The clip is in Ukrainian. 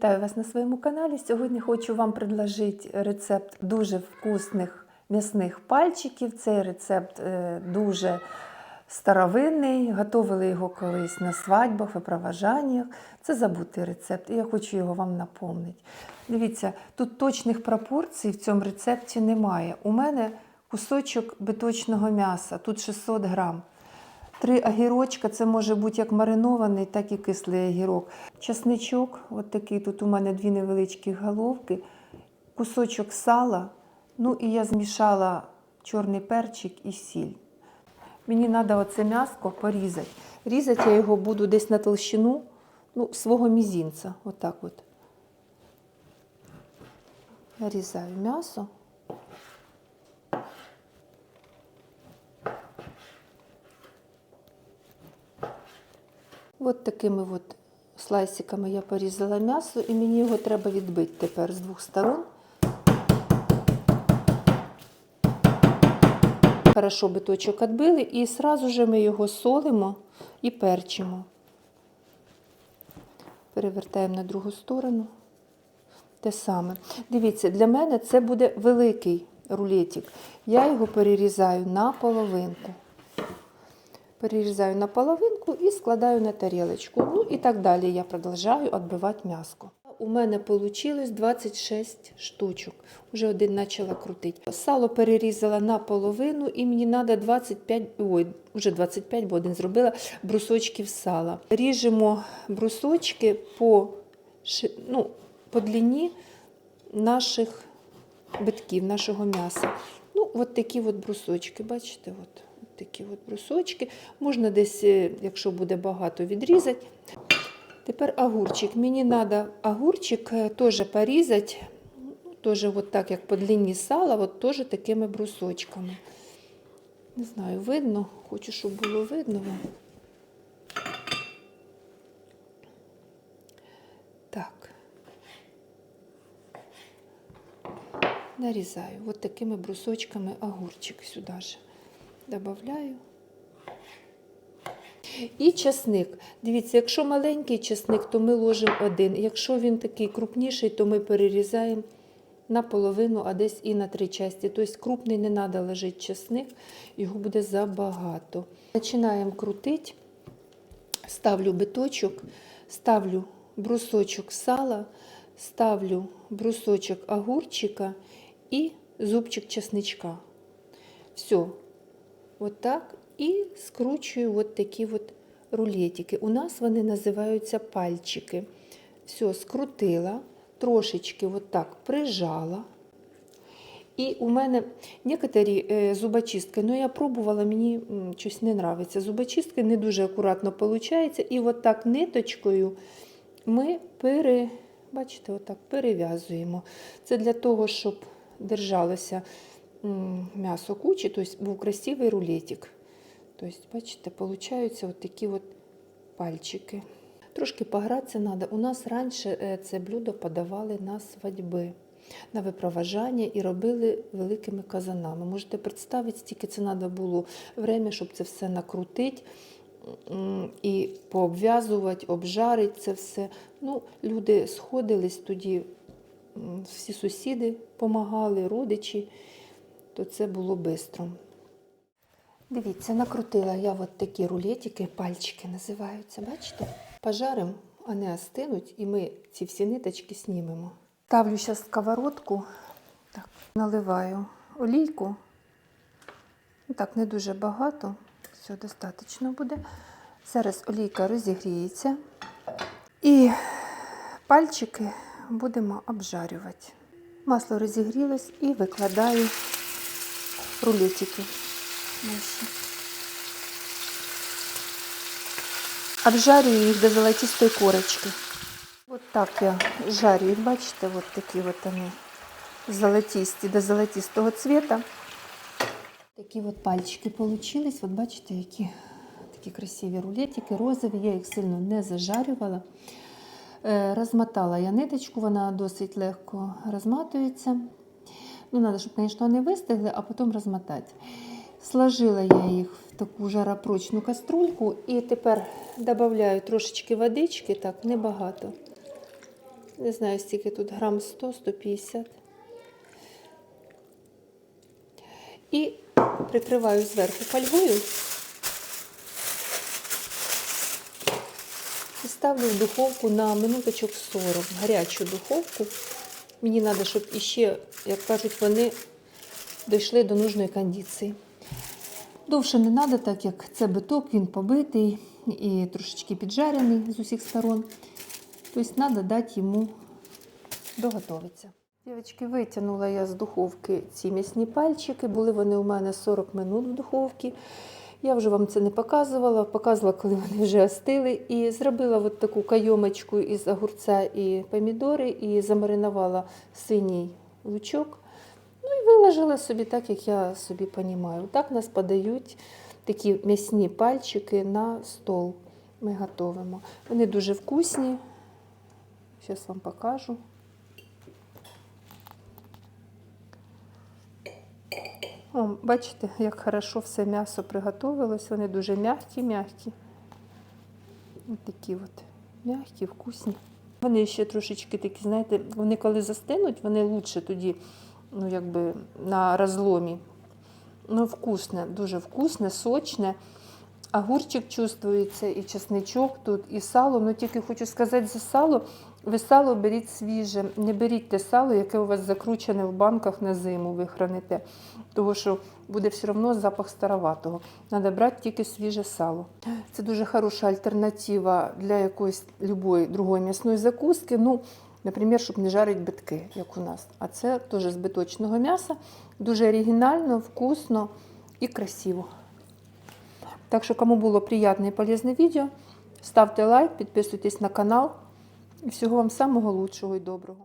Вітаю вас на своєму каналі. Сьогодні хочу вам предложити рецепт дуже вкусних м'ясних пальчиків. Цей рецепт е, дуже старовинний. Готовили його колись на свадьбах, випроважаннях. Це забутий рецепт, і я хочу його вам напомнити. Дивіться, тут точних пропорцій в цьому рецепті немає. У мене кусочок биточного м'яса, тут 600 грам. Три огірочка, це може бути як маринований, так і кислий огірок. Часничок, от такий тут у мене дві невеличкі головки, кусочок сала. Ну і я змішала чорний перчик і сіль. Мені треба оце м'яско порізати. Різати я його буду десь на толщину ну, свого мізінця. Отак от. Нарізаю м'ясо. От такими от слайсиками я порізала м'ясо, і мені його треба відбити тепер з двох сторон. Хорошо биточок відбили, і одразу же ми його солимо і перчимо. Перевертаємо на другу сторону. Те саме. Дивіться, для мене це буде великий рулетик. Я його перерізаю на половинку. Перерізаю на половинку і складаю на тарілочку. Ну і так далі я продовжую відбивати м'яско. У мене вийшло 26 штучок. Уже один почала крутити. Сало перерізала на половину і мені треба 25, ой, вже 25, бо один зробила брусочків сала. Ріжемо брусочки по, ну, по длині наших битків, нашого м'яса. Ну, от такі от брусочки, бачите, от такі от брусочки. Можна десь, е, якщо буде багато, відрізати. Тепер огурчик. Мені треба огурчик е, теж порізати, ну, теж от так, як по длині сала, от теж такими брусочками. Не знаю, видно, хочу, щоб було видно. Так. Нарізаю от такими брусочками огурчик сюди ж. Добавляю. І часник. Дивіться, якщо маленький часник, то ми ложимо один. Якщо він такий крупніший, то ми перерізаємо на половину, а десь і на три часті. Тобто крупний не треба лежати часник, його буде забагато. Починаємо крутити, ставлю биточок, ставлю брусочок сала, ставлю брусочок огурчика і зубчик чесничка. Все. От так. І скручую от такі от рулетики. У нас вони називаються пальчики. Все, скрутила, трошечки от так прижала. І у мене некоторі е, зубочистки, ну я пробувала, мені щось не подобається. Зубочистки не дуже акуратно виходить. І от так ниточкою ми пере, бачите, отак перев'язуємо. Це для того, щоб держалося м'ясо кучі, тобто був красивий рулетик. Тобто, бачите, получаються от такі от пальчики. Трошки погратися треба. У нас раніше е, це блюдо подавали на свадьби, на випроважання і робили великими казанами. Можете представити, стільки це треба було время, щоб це все накрутити і пообв'язувати, обжарити це все. Ну, люди сходились тоді, всі сусіди допомагали, родичі, то це було швидко. Дивіться, накрутила я от такі рулетики, пальчики називаються, бачите? Пожаримо, вони остинуть, і ми ці всі ниточки знімемо. Ставлю зараз сковородку, так, наливаю олійку. Ну, Так, не дуже багато, все достатньо буде. Зараз олійка розігріється. І пальчики будемо обжарювати. Масло розігрілось і викладаю рулетики наші. Обжарюю їх до золотистої корочки. От так я жарю їх, бачите, от такі от вони золотисті до золотистого цвета. Такі от пальчики получились. От бачите, які такі красиві рулетики, розові. Я їх сильно не зажарювала. Е, Розмотала я ниточку, вона досить легко розматується. Ну, треба, щоб, звісно, вони вистигли, а потім розмотати. Сложила я їх в таку жаропрочну каструльку і тепер додаю трошечки водички, так, небагато. Не знаю, стільки тут грам 100-150. І прикриваю зверху фольгою. І ставлю в духовку на минуточок 40, в гарячу духовку. Мені треба, щоб іще, як кажуть, вони дійшли до нужної кондиції. Довше не треба, так як це биток, він побитий і трошечки піджарений з усіх сторон. Тобто треба дати йому доготовитися. Дівчатки, витягнула я з духовки ці м'ясні пальчики. Були вони у мене 40 минут в духовці. Я вже вам це не показувала, показувала, коли вони вже остили. І зробила от таку кайомочку із огурця і помідори, і замаринувала синій лучок. Ну і виложила собі так, як я собі розумію. Так нас подають такі м'ясні пальчики на стол. Ми готуємо. Вони дуже вкусні. Зараз вам покажу. О, бачите, як хорошо все м'ясо приготовилось. Вони дуже м'які-м'які. Такі от м'які, вкусні. Вони ще трошечки такі, знаєте, вони коли застинуть, вони лучше тоді, ну якби на розломі. Ну, вкусне, дуже вкусне, сочне. Огурчик чувствується, і чесничок тут, і сало. Ну тільки хочу сказати за сало. Ви сало беріть свіже, не беріть те сало, яке у вас закручене в банках на зиму, ви храните. Тому що буде все одно запах староватого. Треба брати тільки свіже сало. Це дуже хороша альтернатива для якоїсь любої другої м'ясної закуски. Ну, Наприклад, щоб не жарити битки, як у нас. А це теж з биточного м'яса. Дуже оригінально, вкусно і красиво. Так що, кому було приємне і полезне відео, ставте лайк, підписуйтесь на канал. І всього вам самого лучшого і доброго.